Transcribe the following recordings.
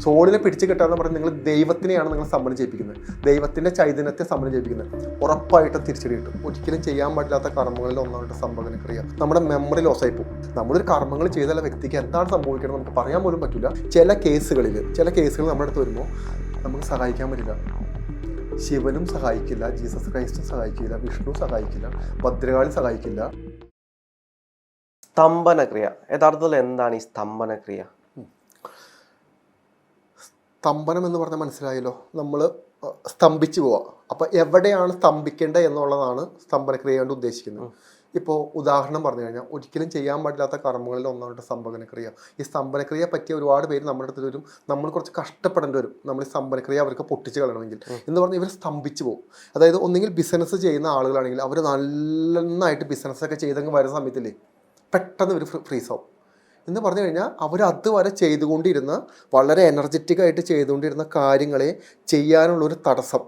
സോളിനെ പിടിച്ച് കിട്ടാന്ന് പറഞ്ഞാൽ നിങ്ങൾ ദൈവത്തിനെയാണ് നിങ്ങൾ സമ്മതം ചെയ്യിപ്പിക്കുന്നത് ദൈവത്തിന്റെ ചൈതന്യത്തെ സമ്മതം ചെയ്യിപ്പിക്കുന്നത് ഉറപ്പായിട്ടും തിരിച്ചടി കിട്ടും. ഒരിക്കലും ചെയ്യാൻ പറ്റാത്ത കർമ്മങ്ങളിൽ ഒന്നായിട്ട് സംഭവന ക്രിയ. നമ്മുടെ മെമ്മറി ലോസ് ആയി പോകും. നമ്മളൊരു കർമ്മങ്ങൾ ചെയ്താല വ്യക്തിക്ക് എന്താണ് സംഭവിക്കുന്നത് നമുക്ക് പറയാൻ പോലും പറ്റില്ല ചില കേസുകളിൽ ചില കേസുകൾ നമ്മുടെ അടുത്ത് വരുമ്പോൾ നമുക്ക് സഹായിക്കാൻ പറ്റില്ല. ശിവനും സഹായിക്കില്ല ജീസസ് ക്രൈസ്റ്റും സഹായിക്കില്ല വിഷ്ണു സഹായിക്കില്ല ഭദ്രകാളി സഹായിക്കില്ല. സ്തംഭനക്രിയ. യഥാർത്ഥത്തിൽ എന്താണ് ഈ സ്തംഭനക്രിയ? സ്തംഭനം എന്ന് പറഞ്ഞാൽ മനസ്സിലായല്ലോ. നമ്മൾ സ്തംഭിച്ചു പോവാം. അപ്പോൾ എവിടെയാണ് സ്തംഭിക്കേണ്ടത് എന്നുള്ളതാണ് സ്തംഭനക്രിയ കൊണ്ട് ഉദ്ദേശിക്കുന്നത് ഇപ്പോൾ ഉദാഹരണം പറഞ്ഞു കഴിഞ്ഞാൽ ഒരിക്കലും ചെയ്യാൻ പാടില്ലാത്ത കർമ്മങ്ങളിൽ ഒന്നാണ് സ്തംഭനക്രിയ. ഈ സ്തംഭനക്രിയ പറ്റിയ ഒരുപാട് പേര് നമ്മുടെ അടുത്ത് വരും. നമ്മൾ കുറച്ച് കഷ്ടപ്പെടേണ്ടി വരും. നമ്മൾ ഈ സ്തംഭനക്രിയ അവർക്ക് പൊട്ടിച്ച് കളയണമെങ്കിൽ. എന്ന് പറഞ്ഞാൽ ഇവർ സ്തംഭിച്ചു പോകും അതായത് ഒന്നെങ്കിൽ ബിസിനസ് ചെയ്യുന്ന ആളുകളാണെങ്കിൽ അവർ നന്നായിട്ട് ബിസിനസ്സൊക്കെ ചെയ്തങ്ങ് വരുന്ന സമയത്തില്ലേ പെട്ടെന്ന് ഇവർ ഫ്രീസ് ആവും എന്ന് പറഞ്ഞു കഴിഞ്ഞാൽ അവർ അതുവരെ ചെയ്തുകൊണ്ടിരുന്ന വളരെ എനർജറ്റിക് ആയിട്ട് ചെയ്തുകൊണ്ടിരുന്ന കാര്യങ്ങളെ ചെയ്യാനുള്ളൊരു തടസ്സം.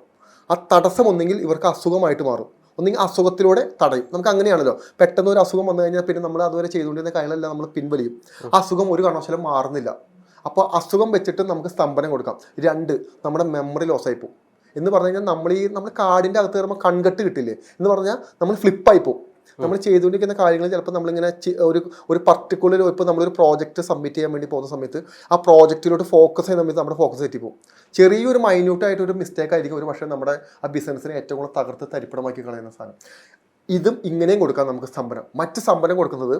ആ തടസ്സം ഒന്നെങ്കിൽ ഇവർക്ക് അസുഖമായിട്ട് മാറും. ഒന്നെങ്കിൽ അസുഖത്തിലൂടെ തടയും. നമുക്ക് അങ്ങനെയാണല്ലോ. പെട്ടെന്ന് ഒരു അസുഖം വന്നു കഴിഞ്ഞാൽ പിന്നെ നമ്മൾ അതുവരെ ചെയ്തുകൊണ്ടിരുന്ന കാര്യങ്ങളെല്ലാം നമ്മൾ പിൻവലിയും. അസുഖം ഒരു കാരണവശാലും മാറുന്നില്ല. അപ്പോൾ അസുഖം വെച്ചിട്ട് നമുക്ക് സ്തംഭനം കൊടുക്കാം. രണ്ട് നമ്മുടെ മെമ്മറി ലോസ് ആയി പോകും എന്ന് പറഞ്ഞു കഴിഞ്ഞാൽ നമ്മൾ ഈ നമ്മൾ കാടിന്റെ അകത്ത് കയറുമ്പോൾ കൺകെട്ട് കിട്ടില്ലേ? എന്ന് പറഞ്ഞാൽ നമ്മൾ ഫ്ലിപ്പായി പോകും നമ്മൾ ചെയ്തുകൊണ്ടിരിക്കുന്ന കാര്യങ്ങൾ ചിലപ്പോൾ നമ്മളിങ്ങനെ ഒരു ഒരു പർട്ടിക്കുലർ ഇപ്പോൾ നമ്മളൊരു പ്രോജക്റ്റ് സബ്മിറ്റ് ചെയ്യാൻ വേണ്ടി പോകുന്ന സമയത്ത് ആ പ്രോജക്റ്റിലോട്ട് ഫോക്കസ് ചെയ്യുന്ന സമയത്ത് നമ്മുടെ ഫോക്കസ് തെറ്റി പോകും. ചെറിയൊരു മൈന്യൂട്ടായിട്ടൊരു മിസ്റ്റേക്ക് ആയിരിക്കും ഒരു പക്ഷേ നമ്മുടെ ആ ബിസിനസ്സിനെ ഏറ്റവും കൂടുതൽ തകർത്ത് തരിപ്പണമാക്കി കളയുന്ന സാധനം. ഇതും ഇങ്ങനെയും കൊടുക്കാം നമുക്ക് സംഭരണം. മറ്റ് സ്തംഭനം കൊടുക്കുന്നത്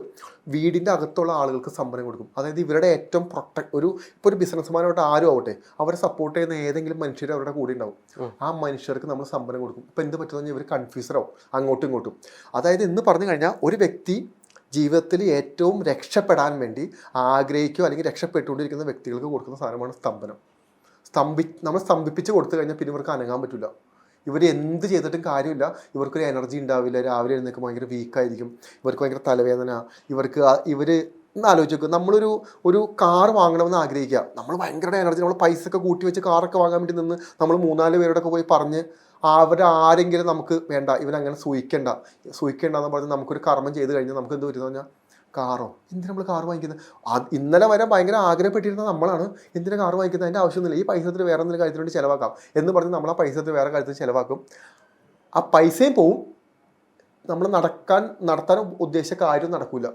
വീടിന്റെ അകത്തുള്ള ആളുകൾക്ക് സ്തംഭനം കൊടുക്കും. അതായത് ഇവരുടെ ഏറ്റവും പ്രൊട്ടക്ട് ഒരു ഇപ്പോൾ ഒരു ബിസിനസ്മാനായിട്ട് ആരും ആവട്ടെ അവരെ സപ്പോർട്ട് ചെയ്യുന്ന ഏതെങ്കിലും മനുഷ്യർ അവരുടെ കൂടെ ഉണ്ടാവും. ആ മനുഷ്യർക്ക് നമ്മൾ സ്തംഭനം കൊടുക്കും. ഇപ്പം എന്ത് പറ്റുമെന്ന് ഇവർ കൺഫ്യൂസർ ആവും. അങ്ങോട്ടും ഇങ്ങോട്ടും. അതായത് എന്ന് പറഞ്ഞു കഴിഞ്ഞാൽ ഒരു വ്യക്തി ജീവിതത്തിൽ ഏറ്റവും രക്ഷപ്പെടാൻ വേണ്ടി ആഗ്രഹിക്കുകയോ അല്ലെങ്കിൽ രക്ഷപ്പെട്ടുകൊണ്ടിരിക്കുന്ന വ്യക്തികൾക്ക് കൊടുക്കുന്ന സാധനമാണ് സ്തംഭനം. സ്തംഭി നമ്മൾ സ്തംഭിപ്പിച്ച് കൊടുത്തു കഴിഞ്ഞാൽ പിന്നെ ഇവർക്ക് അനങ്ങാൻ പറ്റില്ല ഇവർ എന്ത് ചെയ്തിട്ടും കാര്യമില്ല. ഇവർക്കൊരു എനർജി ഉണ്ടാവില്ല. രാവിലെ എഴുന്നേൽക്കുമ്പോൾ ഭയങ്കര വീക്കായിരിക്കും ഇവർക്ക് ഭയങ്കര തലവേദന. ഇവർക്ക് ഇവർ ഒന്ന് ആലോചിച്ച് നോക്കുക നമ്മളൊരു ഒരു കാർ വാങ്ങണമെന്ന് ആഗ്രഹിക്കുക. നമ്മൾ ഭയങ്കര എനർജി നമ്മൾ പൈസ ഒക്കെ കൂട്ടി വെച്ച് കാറൊക്കെ വാങ്ങാൻ വേണ്ടി നിന്ന് നമ്മൾ മൂന്നാൽ പേരോടൊക്കെ പോയി പറഞ്ഞ് അവരാരെങ്കിലും നമുക്ക് വേണ്ട. ഇവനങ്ങനെ സൂയിക്കണ്ട. സൂയിക്കണ്ട എന്ന് പറഞ്ഞ് നമുക്കൊരു കർമ്മം ചെയ്ത് കഴിഞ്ഞാൽ നമുക്ക് എന്ത് വരുന്നു പറഞ്ഞാൽ കാറോ? എന്തിനാ നമ്മൾ കാർ വാങ്ങിക്കുന്നത് അത് ഇന്നലെ വരെ ഭയങ്കര ആഗ്രഹപ്പെട്ടിരുന്ന നമ്മളാണ്. എന്തിനാ കാർ വാങ്ങിക്കുന്നത് അതിന്റെ ആവശ്യമൊന്നുമില്ല. ഈ പൈസ വേറെ എന്തെങ്കിലും കാര്യത്തിന് വേണ്ടി ചിലവാക്കാം എന്ന് പറഞ്ഞ് നമ്മൾ ആ പൈസ വേറെ കാര്യത്തിന് ചിലവാക്കും. ആ പൈസയും പോവും. നമ്മൾ നടക്കാൻ നടത്താൻ ഉദ്ദേശിച്ച കാര്യം നടക്കില്ല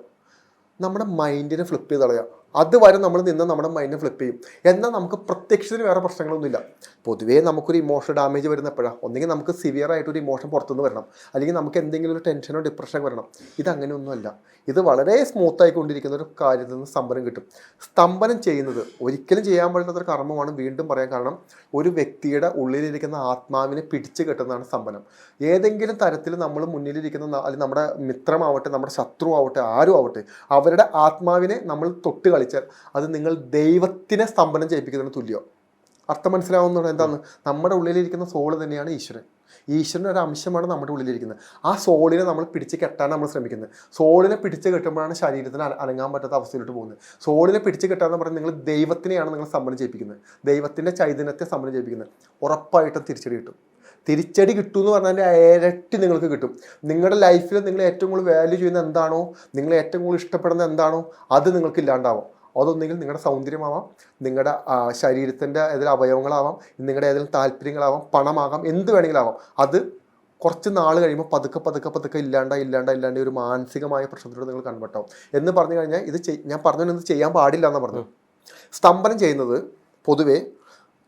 നമ്മുടെ മൈൻഡിനെ ഫ്ലിപ്പ് ചെയ്ത് കളയാം. അതുവരെ നമ്മൾ നിന്ന് നമ്മുടെ മൈൻഡ് ഫ്ലിപ്പ് ചെയ്യും. എന്നാൽ നമുക്ക് പ്രത്യക്ഷത്തിന് വേറെ പ്രശ്നങ്ങളൊന്നുമില്ല. പൊതുവേ നമുക്കൊരു ഇമോഷണൽ ഡാമേജ് വരുന്ന എപ്പോഴാണ് ഒന്നെങ്കിൽ നമുക്ക് സിവിയർ ആയിട്ട് ഒരു ഇമോഷൻ പുറത്തുനിന്ന് വരണം. അല്ലെങ്കിൽ നമുക്ക് എന്തെങ്കിലും ഒരു ടെൻഷനോ ഡിപ്രഷനോ വരണം. ഇത് അങ്ങനെയൊന്നുമല്ല ഇത് വളരെ സ്മൂത്ത് ആയിക്കൊണ്ടിരിക്കുന്ന ഒരു കാര്യത്തിൽ നിന്ന് സ്തംഭനം കിട്ടും. സ്തംഭനം ചെയ്യുന്നത് ഒരിക്കലും ചെയ്യാൻ പറ്റുന്ന ഒരു കർമ്മമാണ് വീണ്ടും പറയാൻ കാരണം ഒരു വ്യക്തിയുടെ ഉള്ളിലിരിക്കുന്ന ആത്മാവിനെ പിടിച്ചു കെട്ടുന്നതാണ് സ്തംഭനം. ഏതെങ്കിലും തരത്തിൽ നമ്മൾ മുന്നിലിരിക്കുന്ന അല്ലെങ്കിൽ നമ്മുടെ മിത്രമാവട്ടെ നമ്മുടെ ശത്രു ആവട്ടെ ആരും ആവട്ടെ അവരുടെ ആത്മാവിനെ നമ്മൾ തൊട്ട് കളിച്ചാൽ അത് നിങ്ങൾ ദൈവത്തിനെ സ്തംഭനം ചെയ്യിപ്പിക്കുന്നതിന് തുല്യം. അർത്ഥം മനസ്സിലാവുന്ന എന്താണ്? നമ്മുടെ ഉള്ളിലിരിക്കുന്ന സോൾ തന്നെയാണ് ഈശ്വരൻ. ഈശ്വരന്റെ ഒരു അംശമാണ് നമ്മുടെ ഉള്ളിലിരിക്കുന്നത്. ആ സോളിനെ നമ്മൾ പിടിച്ച് കെട്ടാൻ നമ്മൾ ശ്രമിക്കുന്നത്. സോളിനെ പിടിച്ച് കെട്ടുമ്പോഴാണ് ശരീരത്തിന് അനങ്ങാൻ പറ്റാത്ത അവസ്ഥയിലോട്ട് പോകുന്നത്. സോളിനെ പിടിച്ച് കെട്ടാന്ന് പറഞ്ഞാൽ നിങ്ങൾ ദൈവത്തിനെയാണ് നിങ്ങൾ സമ്മതം ചെയ്യിപ്പിക്കുന്നത്. ദൈവത്തിന്റെ ചൈതന്യത്തെ സമ്മതം ചെയ്യിപ്പിക്കുന്നത്. ഉറപ്പായിട്ടും തിരിച്ചടി കിട്ടും. തിരിച്ചടി കിട്ടും എന്ന് പറഞ്ഞാൽ ഇരട്ടി നിങ്ങൾക്ക് കിട്ടും. നിങ്ങളുടെ ലൈഫിൽ നിങ്ങൾ ഏറ്റവും കൂടുതൽ വാല്യൂ ചെയ്യുന്ന എന്താണോ നിങ്ങൾ ഏറ്റവും കൂടുതൽ ഇഷ്ടപ്പെടുന്ന എന്താണോ അത് നിങ്ങൾക്ക് ഇല്ലാണ്ടാവും. അതൊന്നെങ്കിൽ നിങ്ങളുടെ സൗന്ദര്യമാവാം നിങ്ങളുടെ ശരീരത്തിന്റെ ഏതെങ്കിലും അവയവങ്ങളാവാം നിങ്ങളുടെ ഏതെങ്കിലും താല്പര്യങ്ങളാവാം പണമാകാം എന്ത് വേണമെങ്കിലും ആവാം അത് കുറച്ച് നാൾ കഴിയുമ്പോൾ പതുക്കെ പതുക്കെ പതുക്കെ ഇല്ലാണ്ട ഇല്ലാണ്ട ഇല്ലാണ്ട് ഒരു മാനസികമായ പ്രശ്നത്തിലൂടെ നിങ്ങൾ കൺവെർട്ടാവും. എന്ന് പറഞ്ഞു കഴിഞ്ഞാൽ ഇത് ഞാൻ പറഞ്ഞു ഇത് ചെയ്യാൻ പാടില്ല എന്ന് പറഞ്ഞു സ്തംഭനം ചെയ്യുന്നത് പൊതുവേ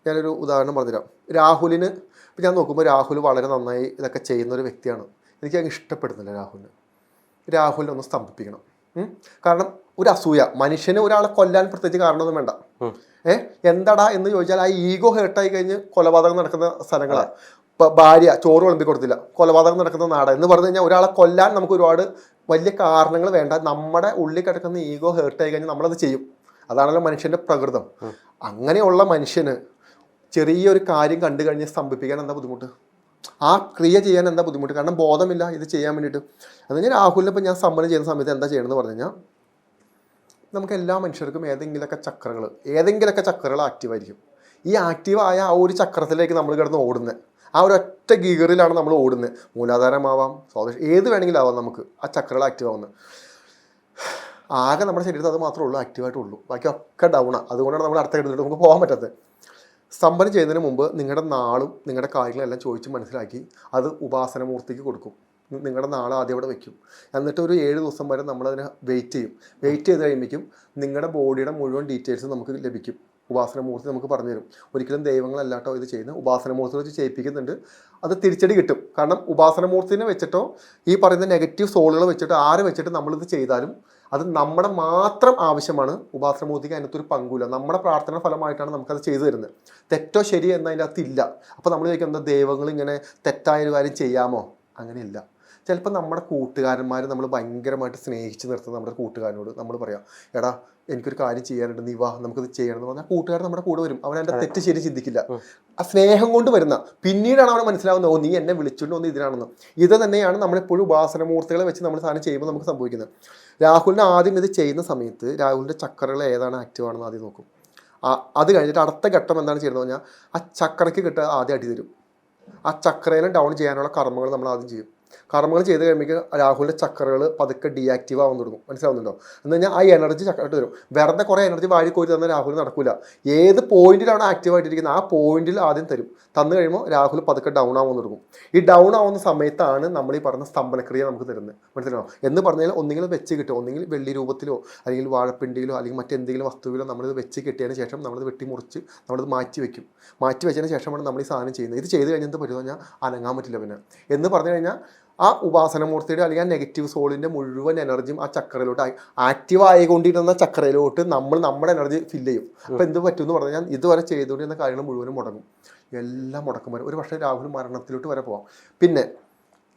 ഞാനൊരു ഉദാഹരണം പറഞ്ഞുതരാം. രാഹുലിന് ഇപ്പം ഞാൻ നോക്കുമ്പോൾ രാഹുൽ വളരെ നന്നായി ഇതൊക്കെ ചെയ്യുന്ന ഒരു വ്യക്തിയാണ്. എനിക്ക് അങ്ങ് ഇഷ്ടപ്പെടുന്നില്ല രാഹുലിന്. രാഹുലിനെ ഒന്ന് സ്തംഭിപ്പിക്കണം. കാരണം ഒരു അസൂയ. മനുഷ്യന് ഒരാളെ കൊല്ലാൻ പ്രത്യേകിച്ച് കാരണമൊന്നും വേണ്ട. ഏഹ് ഏ? എന്താടാ എന്ന് ചോദിച്ചാൽ ആ ഈഗോ ഹേർട്ടായി കഴിഞ്ഞ് കൊലപാതകം നടക്കുന്ന സ്ഥലങ്ങളാണ് ഇപ്പം ഭാര്യ ചോറ് വിളമ്പി കൊടുത്തില്ല. കൊലപാതകം നടക്കുന്ന നാട് എന്ന് പറഞ്ഞു കഴിഞ്ഞാൽ ഒരാളെ കൊല്ലാൻ നമുക്ക് ഒരുപാട് വലിയ കാരണങ്ങൾ വേണ്ട. നമ്മുടെ ഉള്ളിൽ കിടക്കുന്ന ഈഗോ ഹേർട്ടായി കഴിഞ്ഞാൽ നമ്മളത് ചെയ്യും. അതാണല്ലോ മനുഷ്യന്റെ പ്രകൃതം. അങ്ങനെയുള്ള മനുഷ്യന് ചെറിയൊരു കാര്യം കണ്ടു കഴിഞ്ഞ് സ്തംഭിപ്പിക്കാൻ എന്താ ബുദ്ധിമുട്ട്? ആ ക്രിയ ചെയ്യാൻ എന്താ ബുദ്ധിമുട്ട്? കാരണം ബോധമില്ല ഇത് ചെയ്യാൻ വേണ്ടിയിട്ട്. അത് ഞാൻ രാഹുലിനെ ഇപ്പം ഞാൻ സമ്മതം ചെയ്യുന്ന സമയത്ത് എന്താ ചെയ്യണമെന്ന് പറഞ്ഞു കഴിഞ്ഞാൽ നമുക്ക് എല്ലാ മനുഷ്യർക്കും ഏതെങ്കിലുമൊക്കെ ചക്രകൾ ഏതെങ്കിലുമൊക്കെ ചക്രകൾ ആക്റ്റീവ് ആയിരിക്കും. ഈ ആക്റ്റീവായ ആ ഒരു ചക്രത്തിലേക്ക് നമ്മൾ കിടന്ന് ഓടുന്നത് ആ ഒരു ഒറ്റ ഗീറിലാണ് നമ്മൾ ഓടുന്നത് മൂലാധാരമാവാം സ്വാദേശം ഏത് വേണമെങ്കിലും ആവാം നമുക്ക് ആ ചക്രകൾ ആക്റ്റീവ് ആവുന്നത് ആകെ നമ്മുടെ ശരീരത്തിൽ അത് മാത്രമേ ഉള്ളൂ ആക്റ്റീവായിട്ടുള്ളൂ ബാക്കി ഒക്കെ ഡൗണാണ് അതുകൊണ്ടാണ് നമ്മൾ അടുത്ത കിടന്നിട്ട് നമുക്ക് പോകാൻ പറ്റാത്തത്. സ്തംഭനം ചെയ്യുന്നതിന് മുമ്പ് നിങ്ങളുടെ നാളും നിങ്ങളുടെ കാര്യങ്ങളെല്ലാം ചോദിച്ച് മനസ്സിലാക്കി അത് ഉപാസനമൂർത്തിക്ക് കൊടുക്കും. നിങ്ങളുടെ നാളെ ആദ്യം അവിടെ വെക്കും. എന്നിട്ട് ഒരു ഏഴ് ദിവസം വരെ നമ്മളതിനെ വെയിറ്റ് ചെയ്യും. വെയിറ്റ് ചെയ്ത് കഴിയുമ്പോഴേക്കും നിങ്ങളുടെ ബോഡിയുടെ മുഴുവൻ ഡീറ്റെയിൽസ് നമുക്ക് ലഭിക്കും. ഉപാസനമൂർത്തി നമുക്ക് പറഞ്ഞു തരും. ഒരിക്കലും ദൈവങ്ങളല്ലാട്ടോ ഇത് ചെയ്യുന്നത്. ഉപാസനമൂർത്തി വെച്ച് ചെയ്യിപ്പിക്കുന്നുണ്ട്. അത് തിരിച്ചടി കിട്ടും. കാരണം ഉപാസനമൂർത്തിനെ വെച്ചിട്ടോ ഈ പറയുന്ന നെഗറ്റീവ് സോളുകൾ വെച്ചിട്ടോ ആര് വെച്ചിട്ട് നമ്മളിത് ചെയ്താലും അത് നമ്മുടെ മാത്രം ആവശ്യമാണ്. ഉപാസനമൂർത്തിക്ക് അതിനകത്തൊരു പങ്കുമില്ല. നമ്മുടെ പ്രാർത്ഥന ഫലമായിട്ടാണ് നമുക്കത് ചെയ്തു തരുന്നത്. തെറ്റോ ശരി എന്നതിന്റെ അകത്തില്ല അപ്പോൾ നമ്മൾ ചോദിക്കുന്നത് ദൈവങ്ങൾ ഇങ്ങനെ തെറ്റായ ഒരു കാര്യം ചെയ്യാമോ? അങ്ങനെയില്ല. ചിലപ്പോൾ നമ്മുടെ കൂട്ടുകാരന്മാർ നമ്മൾ ഭയങ്കരമായിട്ട് സ്നേഹിച്ച് നിർത്തുന്ന നമ്മുടെ കൂട്ടുകാരനോട് നമ്മൾ പറയാം എടാ എനിക്കൊരു കാര്യം ചെയ്യാനുണ്ട് നീ വാ നമുക്കത് ചെയ്യണം എന്ന് പറഞ്ഞാൽ കൂട്ടുകാരൻ നമ്മുടെ കൂടെ വരും. അവൻ എന്റെ തെറ്റ് ശരി ചിന്തിക്കില്ല. ആ സ്നേഹം കൊണ്ട് വരുന്ന പിന്നീടാണ് അവൻ മനസ്സിലാവുന്നത് ഓ നീ എന്നെ വിളിച്ചുകൊണ്ട് വന്ന് ഇതിനാണെന്ന്. ഇത് തന്നെയാണ് നമ്മളെപ്പോഴും ഉപാസനമൂർത്തികളെ വെച്ച് നമ്മൾ സാധനം ചെയ്യുമ്പോൾ നമുക്ക് സംഭവിക്കുന്നത്. രാഹുലിന് ആദ്യം ഇത് ചെയ്യുന്ന സമയത്ത് രാഹുലിന്റെ ചക്രകൾ ഏതാണ് ആക്റ്റീവ് ആണെന്ന് ആദ്യം നോക്കും. ആ അത് കഴിഞ്ഞിട്ട് അടുത്ത ഘട്ടം എന്താണ് ചെയ്യുന്നത് പറഞ്ഞാൽ ആ ചക്രയ്ക്ക് കിട്ടുക ആദ്യം അടി തരും. ആ ചക്രേനെ ഡൗൺ ചെയ്യാനുള്ള കർമ്മങ്ങൾ നമ്മൾ ആദ്യം ചെയ്യും. കർമ്മങ്ങൾ ചെയ്ത് കഴിയുമ്പോൾ രാഹുലിന്റെ ചക്രകൾ പതുക്കെ ഡീആക്റ്റീവ് ആവാൻ തുടങ്ങും. മനസ്സിലാവുന്നുണ്ടോ? എന്ന് കഴിഞ്ഞാൽ ആ എനർജി ചക്രമായിട്ട് വരും. വെറുതെ കുറേ എനർജി വാരി കോരി തന്ന രാഹുൽ നടക്കില്ല ഏത് പോയിന്റിലാണ് ആക്റ്റീവ് ആയിട്ടിരിക്കുന്നത് ആ പോയിന്റിൽ ആദ്യം തരും. തന്നു കഴിയുമ്പോൾ രാഹുൽ പതുക്കെ ഡൗൺ ആവാൻ തുടങ്ങും. ഈ ഡൗൺ ആവുന്ന സമയത്താണ് നമ്മൾ ഈ പറഞ്ഞ സ്തംഭനക്രിയ നമുക്ക് തരുന്നത്. മനസ്സിലാണോ എന്ന് പറഞ്ഞാൽ ഒന്നെങ്കിലും വെച്ച് കിട്ടും. ഒന്നുകിൽ വെള്ളി രൂപത്തിലോ അല്ലെങ്കിൽ വാഴപ്പിണ്ടിയിലോ അല്ലെങ്കിൽ മറ്റെന്തെങ്കിലും വസ്തുവിലോ നമ്മളിത് വെച്ച് കിട്ടിയതിന് ശേഷം നമ്മളിത് വെട്ടിമുറിച്ച് നമ്മളിത് മാറ്റി വെക്കും. മാറ്റി വെച്ചതിന് ശേഷമാണ് നമ്മൾ ഈ സാധനം ചെയ്യുന്നത്. ഇത് ചെയ്ത് കഴിഞ്ഞാൽ എന്ത് പറ്റുമെന്ന് പറഞ്ഞാൽ അനങ്ങാൻ പറ്റില്ല പിന്നെ. എന്ന് പറഞ്ഞു കഴിഞ്ഞാൽ ആ ഉപാസനമൂർത്തിയുടെ അല്ലെങ്കിൽ ആ നെഗറ്റീവ് സോളിന്റെ മുഴുവൻ എനർജിയും ആ ചക്രയിലോട്ട് ആക്റ്റീവ് ആയിക്കൊണ്ടിരുന്ന ചക്രയിലോട്ട് നമ്മൾ നമ്മുടെ എനർജി ഫില്ല് ചെയ്യും. അപ്പോൾ എന്ത് പറ്റും എന്ന് പറഞ്ഞാൽ ഇതുവരെ ചെയ്തുകൊണ്ടിരുന്ന കാര്യങ്ങൾ മുഴുവനും മുടങ്ങും. എല്ലാം മുടക്കം വരും. ഒരു പക്ഷേ രാഹുൽ മരണത്തിലോട്ട് വരെ പോവാം. പിന്നെ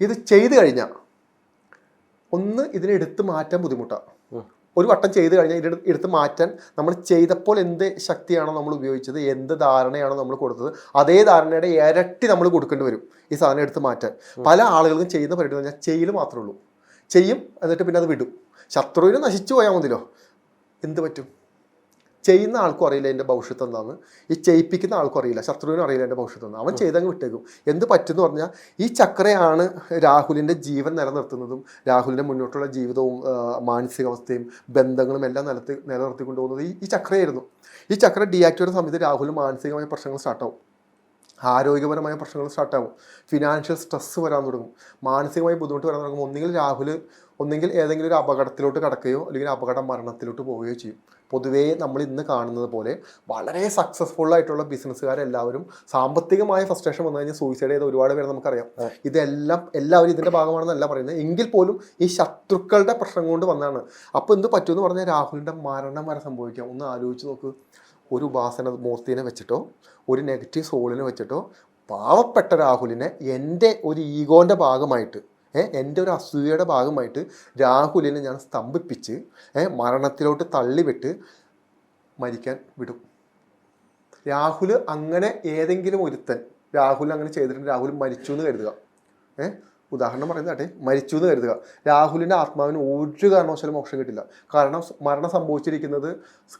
ഇത് ചെയ്തു കഴിഞ്ഞാൽ ഒന്ന് ഇതിനെ എടുത്ത് മാറ്റാൻ ബുദ്ധിമുട്ടാണ്. ഒരു വട്ടം ചെയ്ത് കഴിഞ്ഞാൽ ഇതിന് എടുത്ത് മാറ്റാൻ നമ്മൾ ചെയ്തപ്പോൾ എന്ത് ശക്തിയാണോ നമ്മൾ ഉപയോഗിച്ചത് എന്ത് ധാരണയാണോ നമ്മൾ കൊടുത്തത് അതേ ധാരണയുടെ ഇരട്ടി നമ്മൾ കൊടുക്കേണ്ടി വരും ഈ സാധനം എടുത്ത് മാറ്റാൻ. പല ആളുകൾക്കും ചെയ്യുന്ന പരിപാടി എന്ന് പറഞ്ഞാൽ ചെയ്യൽ മാത്രമേ ഉള്ളൂ. ചെയ്യും എന്നിട്ട് പിന്നെ അത് വിടും. ശത്രുവിനെ നശിച്ചു പോയാൽ മതിയല്ലോ. എന്ത് പറ്റും? ചെയ്യുന്ന ആൾക്കും അറിയില്ല എന്റെ ഭവിഷ്യത്ത് എന്താണ് ഈ ചെയ്യിപ്പിക്കുന്ന ആൾക്കും അറിയില്ല. ശത്രുവിനും അറിയില്ല എന്റെ ഭവിഷ്യത്ത് എന്ന് അവൻ ചെയ്തങ്ങ് വിട്ടേക്കും. എന്ത് പറ്റുമെന്ന് പറഞ്ഞാൽ ഈ ചക്രയാണ് രാഹുലിന്റെ ജീവൻ നിലനിർത്തുന്നതും രാഹുലിന്റെ മുന്നോട്ടുള്ള ജീവിതവും മാനസികാവസ്ഥയും ബന്ധങ്ങളും എല്ലാം നിലത്ത് നിലനിർത്തിക്കൊണ്ട് പോകുന്നത് ഈ ഈ ചക്രയായിരുന്നു. ഈ ചക്ര ചെയ്യുന്ന സമയത്ത് രാഹുൽ മാനസികമായ പ്രശ്നങ്ങൾ സ്റ്റാർട്ടാവും ആരോഗ്യപരമായ പ്രശ്നങ്ങൾ സ്റ്റാർട്ടാവും ഫിനാൻഷ്യൽ സ്ട്രെസ്സ് വരാൻ തുടങ്ങും. മാനസികമായി ബുദ്ധിമുട്ട് വരാൻ തുടങ്ങും. ഒന്നുകിൽ രാഹുൽ ഒന്നെങ്കിൽ ഏതെങ്കിലും ഒരു അപകടത്തിലോട്ട് കടക്കുകയോ അല്ലെങ്കിൽ അപകട മരണത്തിലോട്ട് പോവുകയോ ചെയ്യും. പൊതുവേ നമ്മൾ ഇന്ന് കാണുന്നത് പോലെ വളരെ സക്സസ്ഫുൾ ആയിട്ടുള്ള ബിസിനസ്സുകാരെല്ലാവരും സാമ്പത്തികമായ ഫ്രസ്ട്രേഷൻ വന്നു കഴിഞ്ഞാൽ സൂയിസൈഡ് ചെയ്ത ഒരുപാട് പേര് നമുക്കറിയാം. ഇതെല്ലാം എല്ലാവരും ഇതിന്റെ ഭാഗമാണെന്നല്ല പറയുന്നത്. എങ്കിൽ പോലും ഈ ശത്രുക്കളുടെ പ്രശ്നം കൊണ്ട് വന്നതാണ് അപ്പോൾ എന്ത് പറ്റുമെന്ന് പറഞ്ഞാൽ രാഹുലിന്റെ മരണം വരെ സംഭവിക്കാം. ഒന്ന് ആലോചിച്ച് നോക്ക്. ഒരു ഉപാസന മൂർത്തിനെ വെച്ചിട്ടോ ഒരു നെഗറ്റീവ് സോളിനെ വെച്ചിട്ടോ പാവപ്പെട്ട രാഹുലിനെ എന്റെ ഒരു ഈഗോന്റെ ഭാഗമായിട്ട് എന്റെ ഒരു അസൂയയുടെ ഭാഗമായിട്ട് രാഹുലിനെ ഞാൻ സ്തംഭിപ്പിച്ച് മരണത്തിലോട്ട് തള്ളിവിട്ട് മരിക്കാൻ വിടും. രാഹുൽ അങ്ങനെ ഏതെങ്കിലും ഒരുത്തൻ രാഹുൽ അങ്ങനെ ചെയ്തിട്ടുണ്ട് രാഹുൽ മരിച്ചു എന്ന് കരുതുക. ഏ ഉദാഹരണം പറയുന്നതാട്ടെ മരിച്ചു എന്ന് കരുതുക. രാഹുലിന്റെ ആത്മാവിന് ഒരു കാരണവശാലും മോക്ഷം കിട്ടില്ല. കാരണം മരണം സംഭവിച്ചിരിക്കുന്നത്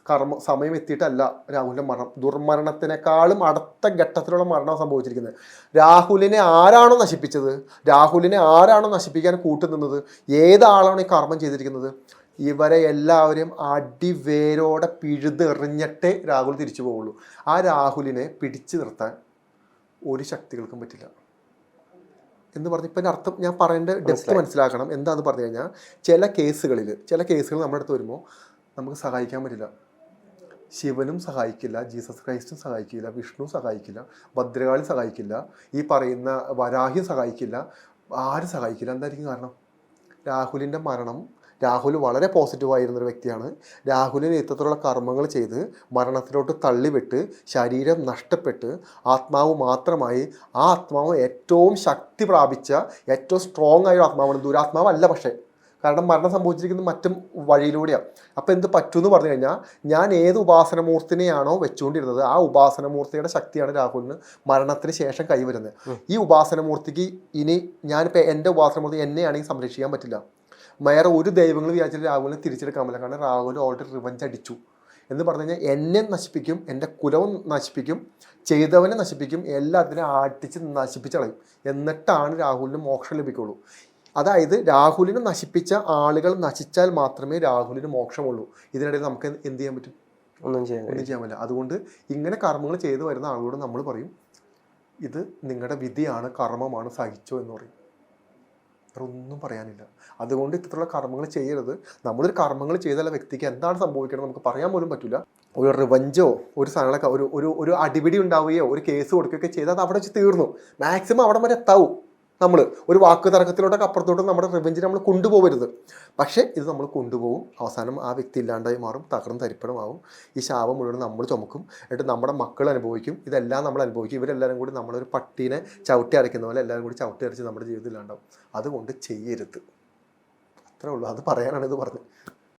കർമ്മ സമയം എത്തിയിട്ടല്ല രാഹുലിന്റെ മരണം. ദുർമരണത്തിനേക്കാളും അടുത്ത ഘട്ടത്തിലുള്ള മരണം സംഭവിച്ചിരിക്കുന്നത്. രാഹുലിനെ ആരാണോ നശിപ്പിച്ചത്? രാഹുലിനെ ആരാണോ നശിപ്പിക്കാൻ കൂട്ടുനിന്നത്? ഏതാളാണ് ഈ കർമ്മം ചെയ്തിരിക്കുന്നത്? ഇവരെ എല്ലാവരെയും അടിവേരോടെ പിഴുതെറിഞ്ഞിട്ടേ രാഹുൽ തിരിച്ചു പോവുള്ളൂ. ആ രാഹുലിനെ പിടിച്ചു നിർത്താൻ ഒരു ശക്തികൾക്കും പറ്റില്ല. എന്ന് പറഞ്ഞ് ഇപ്പം അർത്ഥം ഞാൻ പറയേണ്ട ഡെപ്ത് മനസ്സിലാക്കണം. എന്താന്ന് പറഞ്ഞു കഴിഞ്ഞാൽ ചില കേസുകളിൽ ചില കേസുകൾ നമ്മുടെ അടുത്ത് വരുമ്പോൾ നമുക്ക് സഹായിക്കാൻ പറ്റില്ല. ശിവനും സഹായിക്കില്ല ജീസസ് ക്രൈസ്റ്റും സഹായിക്കില്ല വിഷ്ണു സഹായിക്കില്ല ഭദ്രകാളി സഹായിക്കില്ല ഈ പറയുന്ന വരാഹി സഹായിക്കില്ല ആരും സഹായിക്കില്ല. എന്തായിരിക്കും കാരണം? രാഹുലിന്റെ മരണം രാഹുൽ വളരെ പോസിറ്റീവായിരുന്ന ഒരു വ്യക്തിയാണ്. രാഹുലിന് ഇത്തരത്തിലുള്ള കർമ്മങ്ങൾ ചെയ്ത് മരണത്തിലോട്ട് തള്ളിവിട്ട് ശരീരം നഷ്ടപ്പെട്ട് ആത്മാവ് മാത്രമായി ആ ആത്മാവ് ഏറ്റവും ശക്തി പ്രാപിച്ച ഏറ്റവും സ്ട്രോങ് ആയ ഒരു ആത്മാവാണ് ദുരാത്മാവല്ല പക്ഷേ. കാരണം മരണം സംഭവിച്ചിരിക്കുന്നത് മറ്റും വഴിയിലൂടെയാണ്. അപ്പോൾ എന്ത് പറ്റുമെന്ന് പറഞ്ഞു കഴിഞ്ഞാൽ ഞാൻ ഏത് ഉപാസനമൂർത്തിനെയാണോ വെച്ചുകൊണ്ടിരുന്നത് ആ ഉപാസനമൂർത്തിയുടെ ശക്തിയാണ് രാഹുലിന് മരണത്തിന് ശേഷം കൈവരുന്നത്. ഈ ഉപാസനമൂർത്തിക്ക് ഇനി ഞാനിപ്പോൾ എന്റെ ഉപാസനമൂർത്തി എന്നെയാണെങ്കിൽ സംരക്ഷിക്കാൻ പറ്റില്ല. വേറെ ഒരു ദൈവങ്ങൾ വിചാരിച്ചിട്ട് രാഹുലിനെ തിരിച്ചെടുക്കാൻ പറ്റില്ല. കാരണം രാഹുൽ ഓൾറെഡി റിവഞ്ച് അടിച്ചു. എന്ന് പറഞ്ഞു കഴിഞ്ഞാൽ എന്നെ നശിപ്പിക്കും എന്റെ കുലവും നശിപ്പിക്കും ചെയ്തവനെ നശിപ്പിക്കും എല്ലാത്തിനും ആട്ടിച്ച് നശിപ്പിച്ച് കളയും. എന്നിട്ടാണ് രാഹുലിന് മോക്ഷം ലഭിക്കുള്ളൂ. അതായത് രാഹുലിനെ നശിപ്പിച്ച ആളുകൾ നശിച്ചാൽ മാത്രമേ രാഹുലിന് മോക്ഷമുള്ളൂ. ഇതിനിടയിൽ നമുക്ക് എന്ത് ചെയ്യാൻ പറ്റും? ഒന്നും ചെയ്യാൻ ഒന്നും ചെയ്യാൻ പറ്റില്ല. അതുകൊണ്ട് ഇങ്ങനെ കർമ്മങ്ങൾ ചെയ്തു വരുന്ന ആളുകളോട് നമ്മൾ പറയും ഇത് നിങ്ങളുടെ വിധിയാണ് കർമ്മമാണ് സഹിച്ചോ എന്ന് പറയും. വേറെ ഒന്നും പറയാനില്ല. അതുകൊണ്ട് ഇത്തരത്തിലുള്ള കർമ്മങ്ങൾ ചെയ്യരുത്. നമ്മളൊരു കർമ്മങ്ങൾ ചെയ്താൽ വ്യക്തിക്ക് എന്താണ് സംഭവിക്കുന്നത് നമുക്ക് പറയാൻ പോലും പറ്റില്ല ഒരു റിവഞ്ചോ ഒരു സാധനങ്ങളൊക്കെ ഒരു ഒരു ഒരു അടിപിടി ഉണ്ടാവുകയോ ഒരു കേസ് കൊടുക്കുകയൊക്കെ ചെയ്താൽ അത് അവിടെ വെച്ച് തീർന്നു. മാക്സിമം അവിടെ വരെ എത്താവും. നമ്മൾ ഒരു വാക്ക് തർക്കത്തിലോട്ടൊക്കെ അപ്പുറത്തോട്ട് നമ്മുടെ റിവഞ്ചിനെ നമ്മൾ കൊണ്ടുപോകരുത് പക്ഷേ ഇത് നമ്മൾ കൊണ്ടുപോകും അവസാനം ആ വ്യക്തി ഇല്ലാണ്ടായി മാറും തകർന്ന് തരിപ്പണമാവും ഈ ശാപം മുഴുവൻ നമ്മൾ ചുമക്കും. എന്നിട്ട് നമ്മുടെ മക്കൾ അനുഭവിക്കും. ഇതെല്ലാം നമ്മൾ അനുഭവിക്കും. ഇവരെല്ലാവരും കൂടി നമ്മളൊരു പട്ടീനെ ചവിട്ടി അരയ്ക്കുന്ന പോലെ എല്ലാവരും കൂടി ചവിട്ടി അരച്ച് നമ്മുടെ ജീവിതത്തിൽ ഉണ്ടാവും അതുകൊണ്ട് ചെയ്യരുത്. അത്രേ ഉള്ളൂ. അത് പറയാനാണ് ഇത് പറഞ്ഞത്.